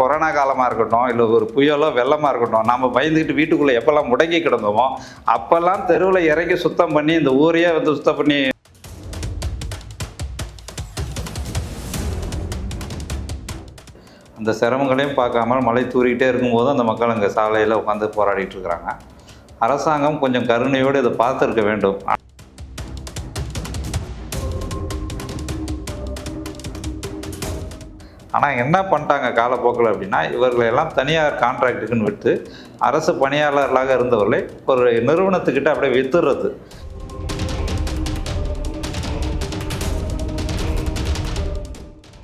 Corona காலமாக இருக்கட்டும் இல்லை ஒரு புயலோ வெள்ளமாக இருக்கட்டும் நம்ம பயந்துக்கிட்டு வீட்டுக்குள்ளே எப்போல்லாம் முடங்கி கிடந்தோமோ அப்போல்லாம் தெருவில் இறங்கி சுத்தம் பண்ணி இந்த ஊரையே வந்து சுத்தம் பண்ணி அந்த சிரமங்களையும் பார்க்காம மழை தூரிக்கிட்டே இருக்கும்போது அந்த மக்கள் அங்கே சாலையில் உட்காந்து போராடிட்டு இருக்கிறாங்க. அரசாங்கம் கொஞ்சம் கருணையோடு இதை பார்த்துருக்க வேண்டும். ஆனால் என்ன பண்ணிட்டாங்க காலப்போக்கில் அப்படின்னா இவர்களை எல்லாம் தனியார் கான்ட்ராக்டுக்குன்னு விட்டு அரசு பணியாளர்களாக இருந்தவர்களை ஒரு நிறுவனத்துக்கிட்ட அப்படியே வித்துடுறது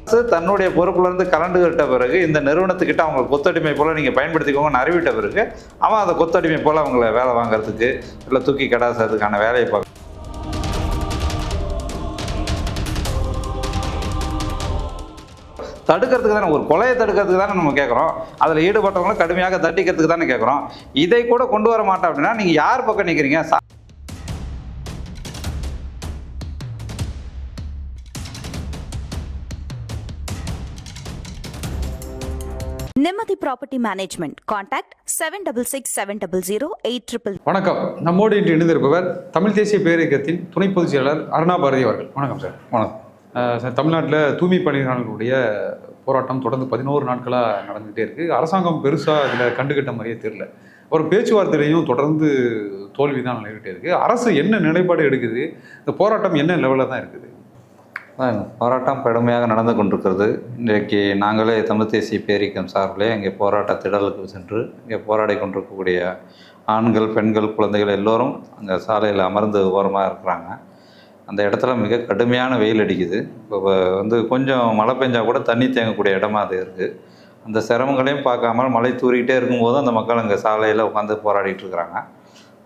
அரசு தன்னுடைய பொறுப்புலேருந்து கலந்துகிட்ட பிறகு இந்த நிறுவனத்துக்கிட்ட அவங்க கொத்தடிமை போல் நீங்கள் பயன்படுத்திக்கோங்கன்னு அறிவிட்ட பிறகு அவன் அந்த கொத்தடிமை போல் அவங்கள வேலை வாங்குறதுக்கு இல்லை தூக்கி கடாசுறதுக்கான வேலையை பார்க்க தடுக்கிறதுக்கு தானே ஒரு கொலையை தடுக்கிறதுக்கு தானே நம்ம கேட்குறோம் அதில் ஈடுபட்டவங்களை கடுமையாக தண்டிக்கிறதுக்கு தானே கேட்குறோம் இதை கூட கொண்டு வர மாட்டோம் அப்படின்னா நீங்கள் யார் பக்கம் நிற்கிறீங்க நிம்மதி property management contact seven double six seven double zero eight triple வணக்கம். நம்மோடு இன்று இணைந்திருப்பவர் தமிழ் தேசிய பேரியக்கத்தின் துணை பொதுச் செயலாளர் அருணா பாரதி அவர்கள். வணக்கம் சார். வணக்கம். தமிழ்நாட்டில் தூய்மை பணியாளர்களுடைய போராட்டம் தொடர்ந்து பதினோரு நாட்களாக நடந்துகிட்டே இருக்குது அரசாங்கம் பெருசாக இதில் கண்டுகிட்ட மாதிரியே தெரில ஒரு பேச்சுவார்த்தையிலையும் தொடர்ந்து தோல்வி தான் நிலையிட்டே இருக்குது அரசு என்ன நிலைப்பாடு எடுக்குது? இந்த போராட்டம் என்ன லெவலில் தான் இருக்குது? அதான் போராட்டம் கடுமையாக நடந்து கொண்டிருக்கிறது. இன்றைக்கு நாங்களே தமிழ் தேசிய பேரிக்கம் சார்பிலே இங்கே போராட்ட திடலுக்கு சென்று இங்கே போராடி கொண்டிருக்கக்கூடிய ஆண்கள் பெண்கள் குழந்தைகள் எல்லோரும் அங்கே சாலையில் அமர்ந்து ஓரமாக இருக்கிறாங்க. அந்த இடத்துல மிக கடுமையான வெயில் அடிக்குது. இப்போ வந்து கொஞ்சம் மழை பெஞ்சால் கூட தண்ணி தேங்கக்கூடிய இடமா அது இருக்குது அந்த சிரமங்களையும் பார்க்காம மழை தூறிக்கிட்டே இருக்கும்போது அந்த மக்கள் அங்கே சாலையில் உட்காந்து போராடிட்டு இருக்கிறாங்க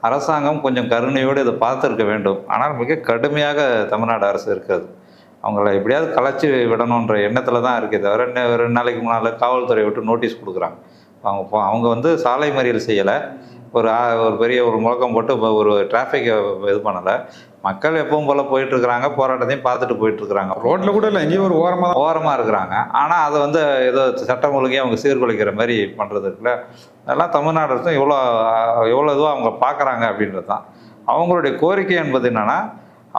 அரசாங்கம் கொஞ்சம் கருணையோடு இதை பார்த்துருக்க வேண்டும். ஆனால் மிக கடுமையாக தமிழ்நாடு அரசு இருக்கிறது. அவங்கள எப்படியாவது கலைச்சி விடணுன்ற எண்ணத்தில் தான் இருக்கே தவிர இன்னும் ரெண்டு நாளைக்கு முன்னால் காவல்துறை விட்டு நோட்டீஸ் கொடுக்குறாங்க. அவங்க அவங்க வந்து சாலை மறியல் செய்யலை. ஒரு ஒரு பெரிய ஒரு முழக்கம் போட்டு ஒரு டிராஃபிக்கை இது பண்ணலை. மக்கள் எப்பவும் போல் போயிட்டுருக்குறாங்க போராட்டத்தையும் பார்த்துட்டு போயிட்டுருக்குறாங்க. ரோட்ல கூட இல்லை எங்கேயும் ஒரு ஓரமாக ஓரமாக இருக்கிறாங்க. ஆனால் அதை வந்து ஏதோ சட்டம் ஒழுங்கை அவங்க சீர்குலைக்கிற மாதிரி பண்ணுறது இருக்குல்ல. அதெல்லாம் தமிழ்நாடு அரசும் எவ்வளோ எவ்வளோ இதுவாக அவங்க பார்க்குறாங்க அப்படின்றது தான். அவங்களுடைய கோரிக்கை என்பது என்னென்னா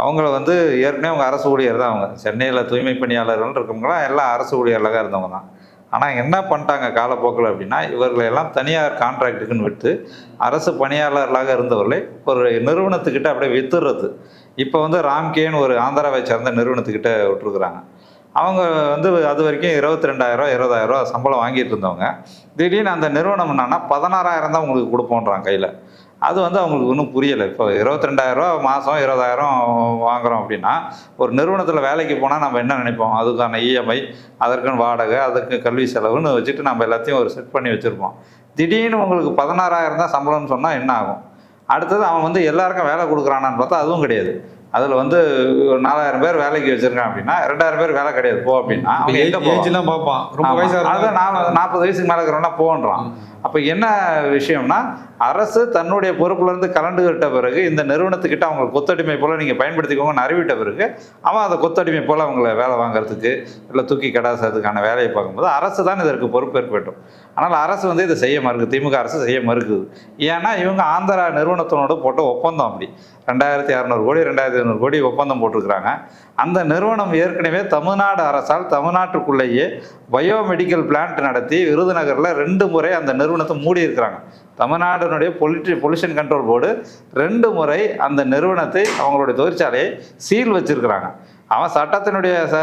அவங்கள வந்து ஏற்கனவே அவங்க அரசு ஊழியர் தான் அவங்க. சென்னையில் தூய்மை பணியாளர்கள் இருக்கவங்களாம் எல்லாம் அரசு ஊழியர்களாக இருந்தவங்க தான். ஆனால் என்ன பண்ணிட்டாங்க காலப்போக்கில் அப்படின்னா இவர்களை எல்லாம் தனியார் கான்ட்ராக்டுக்குன்னு விட்டு அரசு பணியாளர்களாக இருந்தவர்களை ஒரு நிறுவனத்துக்கிட்ட அப்படியே வித்துடுறது இப்போ வந்து ராம்கேன்னு ஒரு ஆந்திராவை சேர்ந்த நிறுவனத்துக்கிட்ட விட்டுருக்குறாங்க. அவங்க வந்து அது வரைக்கும் இருபத்தி ரெண்டாயிரம் இருபதாயிரரூவா சம்பளம் வாங்கிட்டு இருந்தவங்க. திடீர்னு அந்த நிறுவனம் என்னன்னா பதினாறாயிரம் தான் உங்களுக்கு கொடுப்போன்றாங்க கையில். அது வந்து அவங்களுக்கு ஒன்றும் புரியலை. இப்போ இருபத்தி ரெண்டாயிரரூவா மாதம் இருபதாயிரம் வாங்குறோம் அப்படின்னா ஒரு நிறுவனத்தில் வேலைக்கு போனால் நம்ம என்ன நினைப்போம்? அதுக்கான இஎம்ஐ அதற்குன்னு வாடகை அதற்கு கல்வி செலவுன்னு வச்சுட்டு நம்ம எல்லாத்தையும் ஒரு செட் பண்ணி வச்சுருப்போம். திடீர்னு உங்களுக்கு பதினாறாயிரம் தான் சம்பளம்னு சொன்னால் என்ன ஆகும்? அடுத்தது அவன் வந்து எல்லாருக்கும் வேலை கொடுக்குறானான்னு பார்த்தா அதுவும் கிடையாது. அதில் வந்து ஒரு நாலாயிரம் பேர் வேலைக்கு வச்சிருக்கான் அப்படின்னா ரெண்டாயிரம் பேர் வேலை கிடையாது. போ அப்படின்னா அவன் எங்கே ஏஜ்லாம் பார்ப்பான். ரொம்ப. வயசாக அதான் நாற்பது வயசுக்கு மேலே இருக்கிறவனா போன்றான் அப்போ என்ன விஷயம்னா அரசு தன்னுடைய பொறுப்புலேருந்து இருந்து கலந்துகிட்ட பிறகு இந்த நிறுவனத்துக்கிட்ட அவங்க கொத்தடிமை போல் நீங்கள் பயன்படுத்திக்கோங்கன்னு அறிவிட்ட பிறகு அவன் அந்த கொத்தடிமை போல் அவங்கள வேலை வாங்குறதுக்கு இல்லை தூக்கி கடாசறதுக்கான வேலையை பார்க்கும்போது அரசு தான் இதற்கு பொறுப்பேற்க வேண்டும் ஆனால் அரசு வந்து இதை செய்ய மறுக்குது. திமுக அரசு செய்ய மறுக்குது. ஏன்னா இவங்க ஆந்திரா நிறுவனத்தினோட போட்ட ஒப்பந்தம் அப்படி. ரெண்டாயிரத்தி அறநூறு கோடி ரெண்டாயிரத்தி ஐநூறு கோடி ஒப்பந்தம் போட்டிருக்கிறாங்க. அந்த நிறுவனம் ஏற்கனவே தமிழ்நாடு அரசால் தமிழ்நாட்டுக்குள்ளேயே பயோமெடிக்கல் பிளான்ட் நடத்தி விருதுநகரில் ரெண்டு முறை அந்த நிறுவனத்தை மூடி இருக்கிறாங்க தமிழ்நாடுனுடைய பொலிட்டி பொல்யூஷன் கண்ட்ரோல் போர்டு ரெண்டு முறை அந்த நிறுவனத்தை அவங்களுடைய தொழிற்சாலையை சீல் வச்சிருக்கிறாங்க. அவன் சட்டத்தினுடைய ச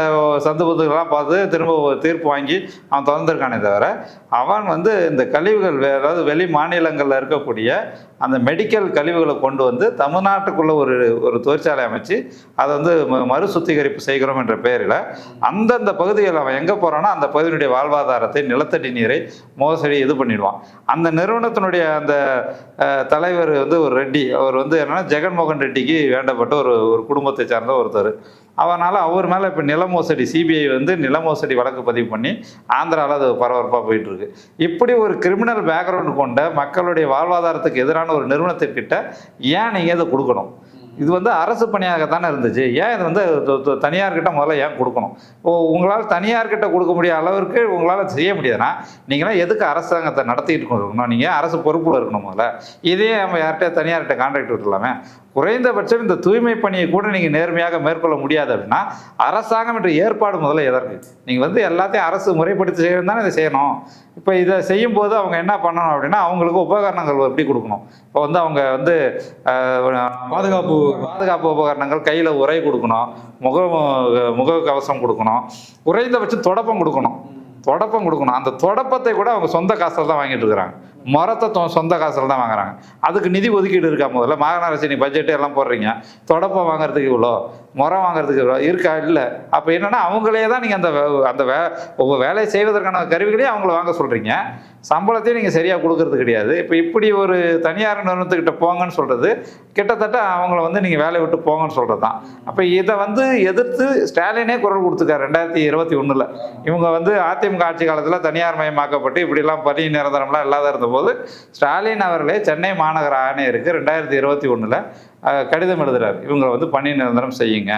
சந்து பார்த்து திரும்ப ஒரு தீர்ப்பு வாங்கி அவன் திறந்திருக்கானே தவிர அவன் வந்து இந்த கழிவுகள் அதாவது வெளி மாநிலங்களில் இருக்கக்கூடிய அந்த மெடிக்கல் கழிவுகளை கொண்டு வந்து தமிழ்நாட்டுக்குள்ள ஒரு ஒரு தொழிற்சாலை அமைச்சு அதை வந்து ம- மறு சுத்திகரிப்பு செய்கிறோம் என்ற பெயரில் அந்தந்த பகுதிகளில் அவன் எங்கே போகிறானோ அந்த பகுதியினுடைய வாழ்வாதாரத்தை நிலத்தடி நீரை மோசடி இது பண்ணிடுவான். அந்த நிறுவனத்தினுடைய அந்த தலைவர் வந்து ஒரு ரெட்டி அவர் வந்து என்னன்னா ஜெகன்மோகன் ரெட்டிக்கு வேண்டப்பட்ட ஒரு ஒரு குடும்பத்தை சார்ந்த ஒருத்தர். அவனால் அவர் மேலே இப்போ நில மோசடி சிபிஐ வந்து நில மோசடி வழக்கு பதிவு பண்ணி ஆந்திராவில் அது பரபரப்பாக போயிட்டுருக்கு. இப்படி ஒரு கிரிமினல் பேக்ரவுண்ட் கொண்ட மக்களுடைய வாழ்வாதாரத்துக்கு எதிரான ஒரு நிறுவனத்திற்கிட்ட ஏன் நீங்கள் இதை கொடுக்கணும்? இது வந்து அரசு பணியாக தானே இருந்துச்சு. ஏன் இது வந்து தனியார்கிட்ட முதல்ல ஏன் கொடுக்கணும்? ஓ உங்களால் தனியார்கிட்ட கொடுக்க முடியாத அளவிற்கு உங்களால் செய்ய முடியாதுன்னா நீங்களாம் எதுக்கு அரசாங்கத்தை நடத்திட்டு இருக்கணும்? நீங்கள் அரசு பொறுப்பில் இருக்கணும் முதல்ல. இதே நம்ம யார்கிட்ட தனியார்கிட்ட கான்ட்ராக்ட் விட்டுலாமே குறைந்தபட்சம் இந்த தூய்மை பணியை கூட நீங்கள் நேர்மையாக மேற்கொள்ள முடியாது அப்படின்னா அரசாங்கம் என்ற ஏற்பாடு முதல்ல எதற்கு? நீங்கள் வந்து எல்லாத்தையும் அரசு முறைப்படுத்தி செய்யணும் தானே இதை செய்யணும். இப்போ இதை செய்யும்போது அவங்க என்ன பண்ணணும் அப்படின்னா அவங்களுக்கு உபகரணங்கள் எப்படி கொடுக்கணும்? இப்போ வந்து அவங்க வந்து பாதுகாப்பு. பாதுகாப்பு உபகரணங்கள் கையில் உரை கொடுக்கணும் முக முகக்கவசம் கொடுக்கணும் குறைந்தபட்சம் தொடப்பம் கொடுக்கணும். தொடப்பம் கொடுக்கணும். அந்த தொடப்பத்தை கூட அவங்க சொந்த காசில் தான் வாங்கிட்டு இருக்கிறாங்க. மரத்தை தொ- சொந்த காசில் தான் வாங்குறாங்க. அதுக்கு நிதி ஒதுக்கீடு இருக்கா முதல்ல? மாகாண நீ பட்ஜெட்டு எல்லாம் போடுறீங்க. தொடப்பம் வாங்குறதுக்கு இவ்வளோ முறம் வாங்குறதுக்கு இவ்வளோ இருக்கா? இல்லை. அப்போ என்னென்னா அவங்களே தான் நீங்கள் அந்த வே- அந்த வே ஒவ்வொரு வேலையை செய்வதற்கான கருவிகளையும் அவங்கள வாங்க சொல்கிறீங்க சம்பளத்தையும் நீங்கள் சரியாக கொடுக்கறது கிடையாது. இப்போ இப்படி ஒரு தனியார் நிறுவனத்துக்கிட்ட போங்கன்னு சொல்கிறது கிட்டத்தட்ட அவங்கள வந்து நீங்கள் வேலையை விட்டு போங்கன்னு சொல்கிறது தான் அப்போ இதை வந்து எதிர்த்து ஸ்டாலினே குரல் கொடுத்துருக்காரு ரெண்டாயிரத்தி இருபத்தி ஒன்றில் இவங்க வந்து அதிமுக ஆட்சி காலத்தில் தனியார் மயமாக்கப்பட்டு இப்படிலாம் பணி நிரந்தரம்லாம் இல்லாத இருந்தபோது ஸ்டாலின் அவர்களே சென்னை மாநகர ஆணையருக்கு ரெண்டாயிரத்தி இருபத்தி ஒன்றில் கடிதம் எழுதுறாரு. இவங்களை வந்து பணி நிரந்தரம் செய்யுங்க.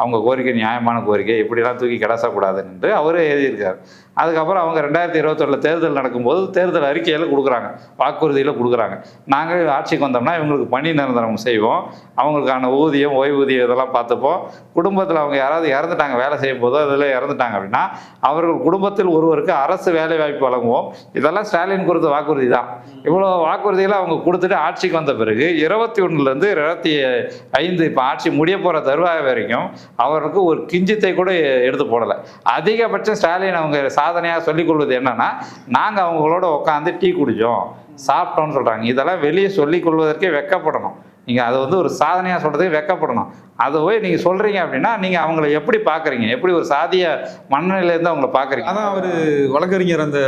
அவங்க கோரிக்கை நியாயமான கோரிக்கை இப்படிலாம் தூக்கி கிடசக்கூடாதுன்னு அவரே எழுதியிருக்காரு. அதுக்கப்புறம் அவங்க ரெண்டாயிரத்தி இருபத்தொன்னில் தேர்தல் நடக்கும்போது தேர்தல் அறிக்கையில் கொடுக்குறாங்க. வாக்குறுதியில் கொடுக்குறாங்க. நாங்கள் ஆட்சிக்கு வந்தோம்னா இவங்களுக்கு பணி நிரந்தரம் செய்வோம். அவங்களுக்கான ஊதியம் ஓய்வூதியம் இதெல்லாம் பார்த்துப்போம். குடும்பத்தில் அவங்க யாராவது இறந்துட்டாங்க வேலை செய்யும் போதோ அதில் இறந்துட்டாங்க அப்படின்னா அவர்கள் குடும்பத்தில் ஒருவருக்கு அரசு வேலை வாய்ப்பு வழங்குவோம். இதெல்லாம் ஸ்டாலின் கொடுத்த வாக்குறுதி தான். இவ்வளோ வாக்குறுதிகளை அவங்க கொடுத்துட்டு ஆட்சிக்கு வந்த பிறகு இருபத்தி ஒன்றுலேருந்து இருபத்தி ஐந்து இப்போ ஆட்சி முடிய போகிற தருவாய் வரைக்கும் அவருக்கு ஒரு கிஞ்சித்தை கூட எடுத்து போடலை. அதிகபட்சம் ஸ்டாலின் அவங்க சாதனையாக சொல்லிக் கொள்வது என்னன்னா நாங்கள் அவங்களோட உட்காந்து டீ குடித்தோம் சாப்பிட்டோம்னு சொல்கிறாங்க இதெல்லாம் வெளியே சொல்லிக் கொள்வதற்கே வெக்கப்படணும். நீங்கள் அதை வந்து ஒரு சாதனையாக சொல்கிறதுக்கு வெக்கப்படணும். அதை போய் நீங்கள் சொல்கிறீங்க அப்படின்னா நீங்கள் அவங்கள எப்படி பார்க்குறீங்க எப்படி ஒரு சாதிய மனநிலையிலேருந்து அவங்கள பார்க்குறீங்க அதான் அவர் வழக்கறிஞர் அந்த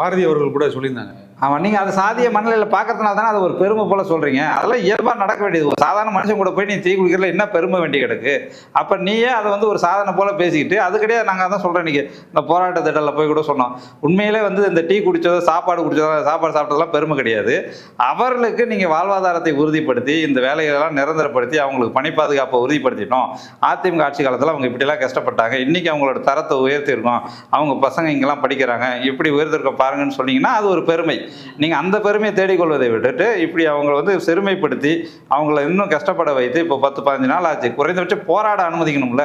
பாரதி அவர்கள் கூட சொல்லியிருந்தாங்க. ஆமாம் நீங்கள் அதை சாதிய மனநிலையில் பார்க்கறதுனால தானே அது ஒரு பெருமை போல சொல்கிறீங்க அதெல்லாம் இயல்பாக நடக்க வேண்டியது. ஒரு சாதாரண மனுஷன் கூட போய் நீ தீ குளிக்கிறதுல என்ன பெருமை வேண்டி கிடக்கு? அப்போ நீயே அதை வந்து ஒரு சாதனை போல பேசிக்கிட்டு அது கிடையாது. நாங்கள் அதான் சொல்கிறோம் இன்றைக்கி இந்த போராட்ட திடலில் போய் கூட சொன்னோம். உண்மையிலே வந்து இந்த டீ குடித்ததோ சாப்பாடு குடித்ததோ சாப்பாடு சாப்பிட்டதெல்லாம் பெருமை கிடையாது. அவர்களுக்கு நீங்கள் வாழ்வாதாரத்தை உறுதிப்படுத்தி இந்த வேலைகளெல்லாம் நிரந்தரப்படுத்தி அவங்களுக்கு பணி பாதுகாப்பை உறுதிப்படுத்திட்டோம். அதிமுக ஆட்சி காலத்தில் அவங்க இப்படிலாம் கஷ்டப்பட்டாங்க. இன்றைக்கி அவங்களோட தரத்தை உயர்த்தியிருக்கோம் அவங்க பசங்க இங்கெல்லாம் படிக்கிறாங்க. இப்படி உயர்த்திருக்கோம் பாருங்கன்னு சொன்னீங்கன்னா அது ஒரு பெருமை. நீங்கள் அந்த பெருமையை தேடிக்கொள்வதை விட்டுட்டு இப்படி அவங்கள வந்து சிறுமைப்படுத்தி அவங்கள இன்னும் கஷ்டப்பட வைத்து இப்போ பத்து பதினஞ்சு நாள் ஆச்சு. குறைந்தபட்சம் போராட அனுமதிக்கணும்ல.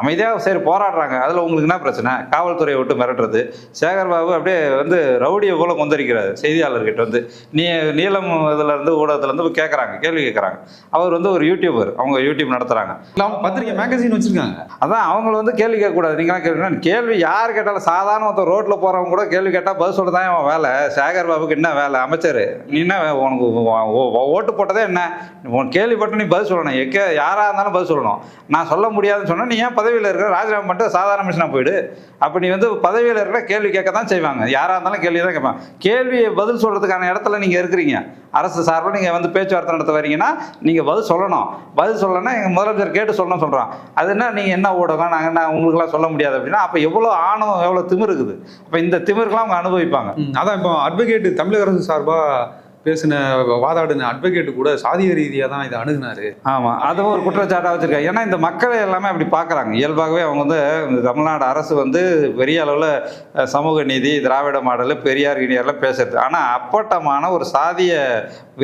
அமைதியாக சரி போராடுறாங்க. அதில் உங்களுக்கு என்ன பிரச்சனை? காவல்துறையை விட்டு மிரட்டுறது. சேகர் பாபு அப்படியே வந்து ரவுடியை போல கொந்தளிக்கிறாரு செய்தியாளர்கிட்ட வந்து. நீ நீளம் இதுல இருந்து ஊடகத்துல இருந்து கேட்குறாங்க கேள்வி கேட்குறாங்க அவர் வந்து ஒரு யூடியூபர் அவங்க யூடியூப் நடத்துகிறாங்க பத்திரிக்கை மேகசின் வச்சிருக்காங்க. அதான் அவங்கள வந்து கேள்வி கேட்கக்கூடாது. நீங்களாம் கேள்வி கேள்வி யார் கேட்டாலும் சாதாரண ஒருத்தர் ரோட்டில் போகிறவங்க கூட கேள்வி கேட்டால் பதில் சொல்ல தான் அவன் வேலை. சேகர் பாபுக்கு என்ன வேலை? அமைச்சர். நீ என்ன உனக்கு ஓட்டு போட்டதே என்ன? உன் கேள்விப்பட்டு நீ பதில் சொல்லணும். எக்க யாராக இருந்தாலும் பதில் சொல்லணும். நான் சொல்ல முடியாதுன்னு சொன்னால் நீ ஏன் பதவியில் இருக்கிற ராஜினாமா மட்டும் சாதாரண மனுஷனாக போயிடு. அப்போ நீ வந்து பதவியில் இருக்கிற கேள்வி கேட்க தான் செய்வாங்க. யாராக இருந்தாலும் கேள்வி தான் கேட்பாங்க. கேள்வியை பதில் சொல்கிறதுக்கான இடத்துல நீங்கள் இருக்கிறீங்க. அரசு சார்பில் நீங்கள் வந்து பேச்சுவார்த்தை நடத்த வரீங்கன்னா நீங்கள் பதில் சொல்லணும். பதில் சொல்லணும்னா எங்கள் முதலமைச்சர் கேட்டு சொல்லணும்னு சொல்கிறான் அது என்ன? நீங்கள் என்ன ஊடகம்? நாங்கள் என்ன உங்களுக்குலாம் சொல்ல முடியாது அப்படின்னா அப்போ எவ்வளோ ஆணவம் எவ்வளோ திமிர் இருக்குது. அப்போ இந்த திமிருக்கெலாம் அவங்க அனுபவிப்பாங்க. அதான் இப்போ அட்வொகேட் தமிழக அரசு சார்பா பேசின வாதாடின அட்வொகேட் கூட சாதிய ரீதியாக தான் இதை அணுகுனாரு. ஆமாம் அதை ஒரு குற்றச்சாட்டாக வச்சுருக்காங்க. ஏன்னா இந்த மக்களை எல்லாமே அப்படி பார்க்குறாங்க இயல்பாகவே அவங்க வந்து இந்த தமிழ்நாடு அரசு வந்து பெரிய அளவில் சமூக நீதி திராவிட மாடல் பெரியார் இனியர்லாம் பேசுறது. ஆனால் அப்பட்டமான ஒரு சாதிய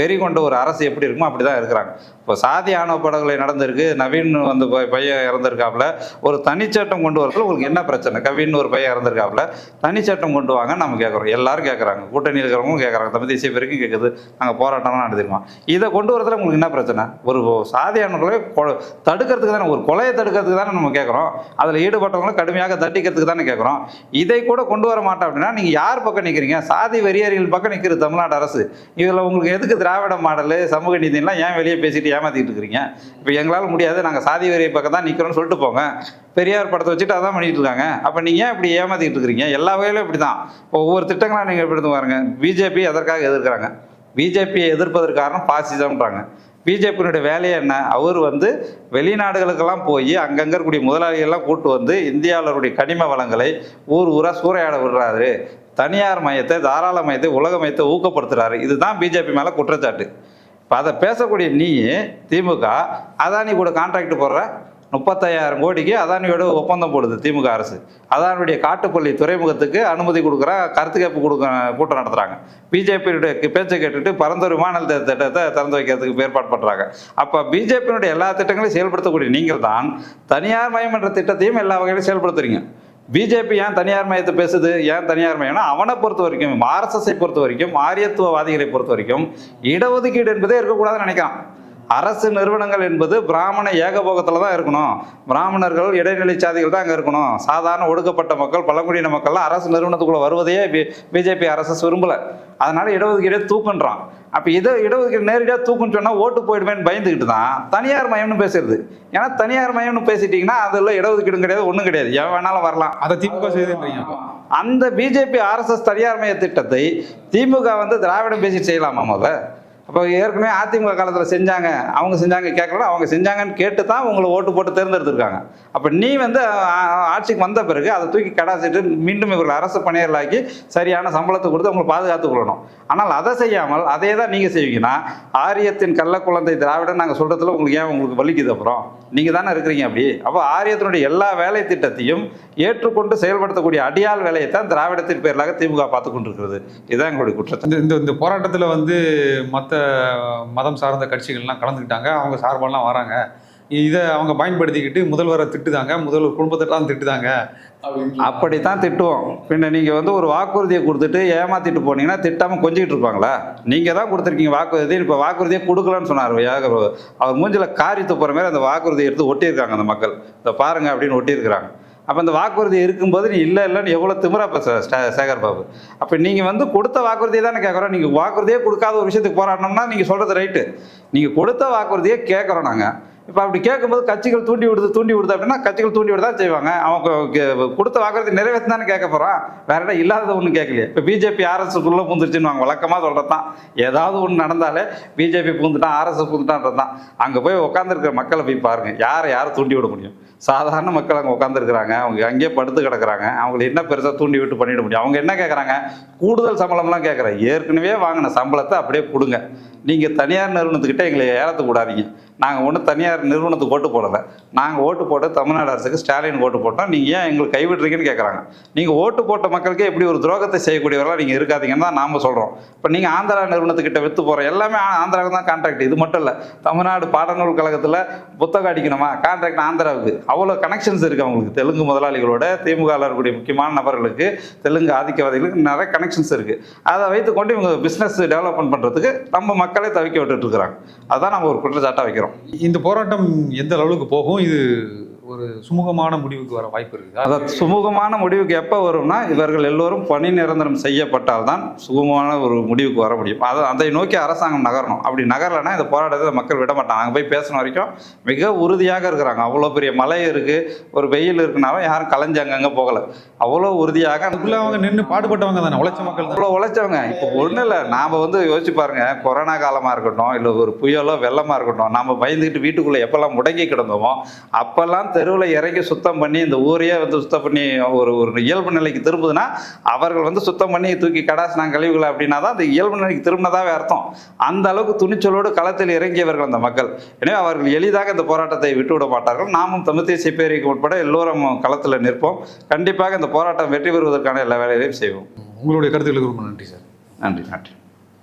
வெறி கொண்ட ஒரு அரசு எப்படி இருக்குமோ அப்படி தான் இருக்கிறாங்க. இப்போ சாதி ஆணவ படங்களை நடந்திருக்கு நவீன் வந்து ப- பையன் இறந்திருக்காப்புல. ஒரு தனிச்சட்டம் கொண்டு வரதுல உங்களுக்கு என்ன பிரச்சனை? கவின்னு ஒரு பையன் இறந்திருக்காப்புல. தனிச்சட்டம் கொண்டு வாங்க நம்ம கேட்குறோம் எல்லாரும் கேட்குறாங்க கூட்டணி இருக்கிறவங்களும் கேட்குறாங்க தமிழ் தேசிய பேருக்கும் கேட்குது நாங்கள் போராட்டம்லாம் நடத்திருக்கோம் இதை கொண்டு வரதுல உங்களுக்கு என்ன பிரச்சனை? ஒரு சாதியானவர்களை கொ- தடுக்கிறதுக்கு தானே ஒரு கொலையை தடுக்கிறதுக்கு தானே நம்ம கேட்குறோம் அதில் ஈடுபட்டவங்களை கடுமையாக தட்டிக்கிறதுக்கு தானே கேட்குறோம் இதை கூட கொண்டு வர மாட்டோம் அப்படின்னா நீங்கள் யார் பக்கம் நிற்கிறீங்க சாதி வெறியறிகள் பக்கம் நிற்கிறது தமிழ்நாடு அரசு. இதில் உங்களுக்கு எதுக்கு திராவிட மாடல் சமூக நீதியெல்லாம் ஏன் வெளியே பேசிட்டு ஏமாத்திட்டு இருக்கிறீங்க. இப்போ எங்களால் முடியாது நாங்கள் சாதி வரி பக்கம் தான் நிற்கிறோம்னு சொல்லிட்டு போங்க. பெரியார் படத்தை வச்சுட்டு அதான் பண்ணிட்டு இருக்காங்க. அப்போ நீங்கள் ஏன் இப்படி ஏமாத்திட்டு இருக்கிறீங்க? எல்லா வகையிலும் இப்படி தான் ஒவ்வொரு திட்டங்களாக நீங்கள் எப்படி பாருங்க. பிஜேபி எதற்காக எதிர்க்கிறாங்க? பிஜேபியை எதிர்ப்பதற்கு காரணம் பாசிசம்ன்றாங்க. பிஜேபியினுடைய வேலையை என்ன? அவர் வந்து வெளிநாடுகளுக்கெல்லாம் போய் அங்கங்கே இருக்கக்கூடிய முதலாளிகள்லாம் கூட்டு வந்து இந்தியாவிலருடைய கனிம வளங்களை ஊர் ஊராக சூறையாட விடுறாரு. தனியார் மையத்தை தாராள மையத்தை உலக மையத்தை ஊக்கப்படுத்துகிறாரு இதுதான் பிஜேபி மேலே குற்றச்சாட்டு. இப்போ அதை பேசக்கூடிய நீ திமுக அதானி கூட கான்ட்ராக்ட் போடுற முப்பத்தையாயிரம் கோடிக்கு அதானியோட ஒப்பந்தம் போடுது திமுக அரசு. அதானுடைய காட்டுப்பள்ளி துறைமுகத்துக்கு அனுமதி கொடுக்குற கருத்து கேட்பு கொடுக்க கூட்டம் நடத்துகிறாங்க பிஜேபியுடைய பேச்சை கேட்டுட்டு பரந்தூர் விமான திட்டத்தை திறந்து வைக்கிறதுக்கு ஏற்பாடு பண்ணுறாங்க அப்போ பிஜேபியினுடைய எல்லா திட்டங்களையும் செயல்படுத்தக்கூடிய நீங்கள் தான் தனியார் மயம் என்ற திட்டத்தையும் எல்லா வகையிலும் செயல்படுத்துறீங்க. பிஜேபி ஏன் தனியார் மையத்தை பேசுது? ஏன் தனியார் மையம்னா அவனை பொறுத்த வரைக்கும் ஆர்எஸ்எஸ்ஐ பொறுத்த வரைக்கும் ஆரியத்துவவாதிகளை பொறுத்த வரைக்கும் இடஒதுக்கீடு என்பதே இருக்கக்கூடாதுன்னு நினைக்கிறான். அரசு நிறுவனங்கள் என்பது பிராமண ஏகபோகத்தில் தான் இருக்கணும். பிராமணர்கள் இடைநிலை சாதிகள் தான் அங்கே இருக்கணும். சாதாரண ஒடுக்கப்பட்ட மக்கள் பழங்குடியின மக்கள்லாம் அரசு நிறுவனத்துக்குள்ளே வருவதையே பி பிஜேபி அரசு விரும்பலை. அதனால இடஒதுக்கீடே தூக்குன்றான். அப்போ இதை இடஒதுக்கீடு நேரடியாக தூக்குன்னு சொன்னால் ஓட்டு போயிடுவேன்னு பயந்துக்கிட்டு தான் தனியார் மயம்னு பேசுறது. ஏன்னா தனியார் மயம்னு பேசிட்டீங்கன்னா அதில் இடஒதுக்கீடும் கிடையாது ஒன்றும் கிடையாது. எவன் வேணாலும் வரலாம். அதை திமுக செய்துன்றீங்க. அந்த பிஜேபி ஆர்எஸ்எஸ் தனியார் மய திட்டத்தை திமுக வந்து திராவிடம் பேசிட்டு செய்யலாமா முதல்ல அப்போ ஏற்கனவே அதிமுக காலத்தில் செஞ்சாங்க. அவங்க செஞ்சாங்க கேட்கல அவங்க செஞ்சாங்கன்னு கேட்டு தான் உங்களை ஓட்டு போட்டு தேர்ந்தெடுத்திருக்காங்க. அப்போ நீ வந்து ஆட்சிக்கு வந்த பிறகு அதை தூக்கி கடாசிட்டு மீண்டும் இவர்கள் அரசு பணியாளர்களாக்கி சரியான சம்பளத்தை கொடுத்து உங்களை பாதுகாத்துக் கொள்ளணும். ஆனால் அதை செய்யாமல் அதே தான் நீங்கள் செய்வீங்கன்னா ஆரியத்தின் கள்ள குழந்தை திராவிடன் நாங்கள் சொல்கிறதுல உங்களுக்கு ஏன் உங்களுக்கு வலிக்குது அப்புறம்? நீங்கள் தானே இருக்கிறீங்க அப்படி. அப்போ ஆரியத்தினுடைய எல்லா வேலை திட்டத்தையும் ஏற்றுக்கொண்டு செயல்படுத்தக்கூடிய அடியால் வேலையை தான் திராவிடத்தின் பேர்களாக திமுக பார்த்து கொண்டிருக்கிறது. இதுதான் எங்களுடைய குற்றத்தை இந்த இந்த போராட்டத்தில் வந்து மற்ற மதம் சார்ந்த கட்சிகள்லாம் கலந்துக்கிட்டாங்க. அவங்க சார்பெல்லாம் வராங்க. இதை அவங்க பயன்படுத்திக்கிட்டு முதல்வரை திட்டுதாங்க. முதல்வர் குடும்பத்தை திட்டுதாங்க. அப்படித்தான் திட்டுவோம். பின்ன நீங்கள் வந்து ஒரு வாக்குறுதியை கொடுத்துட்டு ஏமாத்திட்டு போனீங்கன்னா திட்டாமல் கொஞ்சிக்கிட்டு இருப்பாங்களா? நீங்கள் தான் கொடுத்துருக்கீங்க வாக்குறுதி இப்போ வாக்குறுதியை கொடுக்கலன்னு சொன்னார் யாக- அவர் மூஞ்சில காரி துப்புற மாதிரி அந்த வாக்குறுதியை எடுத்து ஒட்டியிருக்காங்க அந்த மக்கள். இதை பாருங்க அப்படின்னு ஒட்டியிருக்கிறாங்க. அப்போ அந்த வாக்குறுதி இருக்கும்போது நீ இல்லை இல்லைன்னு எவ்வளோ திமுறா இப்போ சேகர் பாபு. அப்போ நீங்கள் வந்து கொடுத்த வாக்குறுதியை தானே கேட்குறோம் நீங்கள் வாக்குறுதியே கொடுக்காத ஒரு விஷயத்துக்கு போராடணும்னா நீங்கள் சொல்கிறது ரைட்டு நீங்கள் கொடுத்த வாக்குறுதியை கேட்குறோம் நாங்கள் இப்போ அப்படி கேட்கும்போது கட்சிகள் தூண்டி விடுது தூண்டி விடுது அப்படின்னா கட்சிகள் தூண்டி விட தான் செய்வாங்க. அவங்க கொடுத்த வாக்குறுதி நிறைவேற்றி தானே கேட்க போகிறான் வேற இடம் இல்லாதது ஒன்றும் கேட்கலையே. இப்போ பிஜேபி ஆர்எஸ்க்குள்ளே பூந்துருச்சுன்னு வாங்க வழக்கமாக சொல்கிறது தான் ஏதாவது ஒன்று நடந்தாலே பிஜேபி பூந்துட்டான் ஆர்எஸ் பூந்துட்டான்றது தான் அங்கே போய் உட்காந்துருக்கிற மக்களை போய் பாருங்கள் யாரை யாரை தூண்டி விட முடியும்? சாதாரண மக்கள் அங்கே உட்காந்துருக்குறாங்க அவங்க அங்கேயே படுத்து கிடக்குறாங்க. அவங்களை என்ன பெருசாக தூண்டி விட்டு பண்ணிட முடியும்? அவங்க என்ன கேட்குறாங்க கூடுதல் சம்பளம்லாம் கேட்குறாங்க ஏற்கனவே வாங்கின சம்பளத்தை அப்படியே கொடுங்க. நீங்கள் தனியார் நிறுவனத்துக்கிட்ட எங்களை ஏறத்து கூடாதீங்க. நாங்கள் ஒன்றும் தனியார் நிறுவனத்துக்கு ஓட்டு போடலை. நாங்கள் ஓட்டு போட்டு தமிழ்நாடு அரசுக்கு ஸ்டாலின் ஓட்டு போட்டோம் நீங்கள் ஏன் எங்களுக்கு கைவிடுறீங்கன்னு கேட்குறாங்க நீங்கள் ஓட்டு போட்ட மக்களுக்கே எப்படி ஒரு துரோகத்தை செய்யக்கூடியவர்களாக நீங்கள் இருக்காதீங்கன்னு தான் நாம் சொல்கிறோம் இப்போ நீங்கள் ஆந்திரா நிறுவனத்துக்கிட்ட விற்று போகிறோம் எல்லாமே ஆந்திராவுக்கு தான் கான்ட்ராக்ட் இது மட்டும் இல்லை தமிழ்நாடு பாடநூல் கழகத்தில் புத்தகம் அடிக்கணுமா? கான்ட்ராக்ட் ஆந்திராவுக்கு. அவ்வளோ கனெக்ஷன்ஸ் இருக்குது அவங்களுக்கு. தெலுங்கு முதலாளிகளோட திமுக இருக்கக்கூடிய முக்கியமான நபர்களுக்கு தெலுங்கு ஆதிக்கவாதிகளுக்கு நிறைய கனெக்ஷன்ஸ் இருக்குது அதை வைத்துக்கொண்டு இவங்க பிஸ்னஸ் டெவலப்மெண்ட் பண்ணுறதுக்கு நம்ம மக்களை தவிக்க விட்டுட்டு இருக்கிறாங்க. அதான் நம்ம ஒரு குற்றச்சாட்டாக வைக்கிறோம். இந்த போராட்டம் எந்த அளவுக்கு போகும்? இது ஒரு சுமூகமான முடிவுக்கு வர வாய்ப்பு இருக்குதா. அதாவது சுமூகமான முடிவுக்கு எப்போ வரும்னா இவர்கள் எல்லோரும் பணி நிரந்தரம் செய்யப்பட்டால் தான் சுமூகமான ஒரு முடிவுக்கு வர முடியும். அதை அதை நோக்கி அரசாங்கம் நகரணும். அப்படி நகரலைன்னா இந்த போராட்டத்தை மக்கள் விட மாட்டாங்க. அங்கே போய் பேசின வரைக்கும் மிக உறுதியாக இருக்கிறாங்க. அவ்வளோ பெரிய மலை இருக்குது ஒரு வெயில் இருக்குனாலும் யாரும் கலைஞ்சு அங்கங்கே போகலை. அவ்வளோ உறுதியாக அதுக்குள்ள அவங்க நின்று பாடுபட்டவங்க தானே? உழைச்ச மக்கள் அவ்வளோ உழைச்சவங்க. இப்போ ஒன்றும் இல்லை. நாம் வந்து யோசிச்சு பாருங்க. கொரோனா காலமாக இருக்கட்டும் இல்லை ஒரு புயலோ வெள்ளமாக இருக்கட்டும் நம்ம பயந்துக்கிட்டு வீட்டுக்குள்ளே எப்போல்லாம் முடங்கி கிடந்தோமோ அப்போல்லாம் தெருவில் இறங்கி சுத்தம் பண்ணி இந்த ஊரையே வந்து சுத்தம் பண்ணி ஒரு ஒரு இயல்பு நிலைக்கு திரும்புதுன்னா அவர்கள் வந்து சுத்தம் பண்ணி தூக்கி கடாசினாங்க கழிவுகளை அப்படின்னா தான் அந்த இயல்பு நிலைக்கு திரும்பினதாவே அர்த்தம். அந்த அளவுக்கு துணிச்சலோடு களத்தில் இறங்கியவர்கள் அந்த மக்கள். எனவே அவர்கள் எளிதாக இந்த போராட்டத்தை விட்டுவிட மாட்டார்கள். நாமும் தமிழ் தேசிய பேருக்கு உட்பட எல்லோரும் களத்தில் நிற்போம். கண்டிப்பாக இந்த போராட்டம் வெற்றி பெறுவதற்கான எல்லா வேலைகளையும் செய்வோம். உங்களுடைய கருத்துக்களுக்கு ரொம்ப நன்றி சார். நன்றி நன்றி.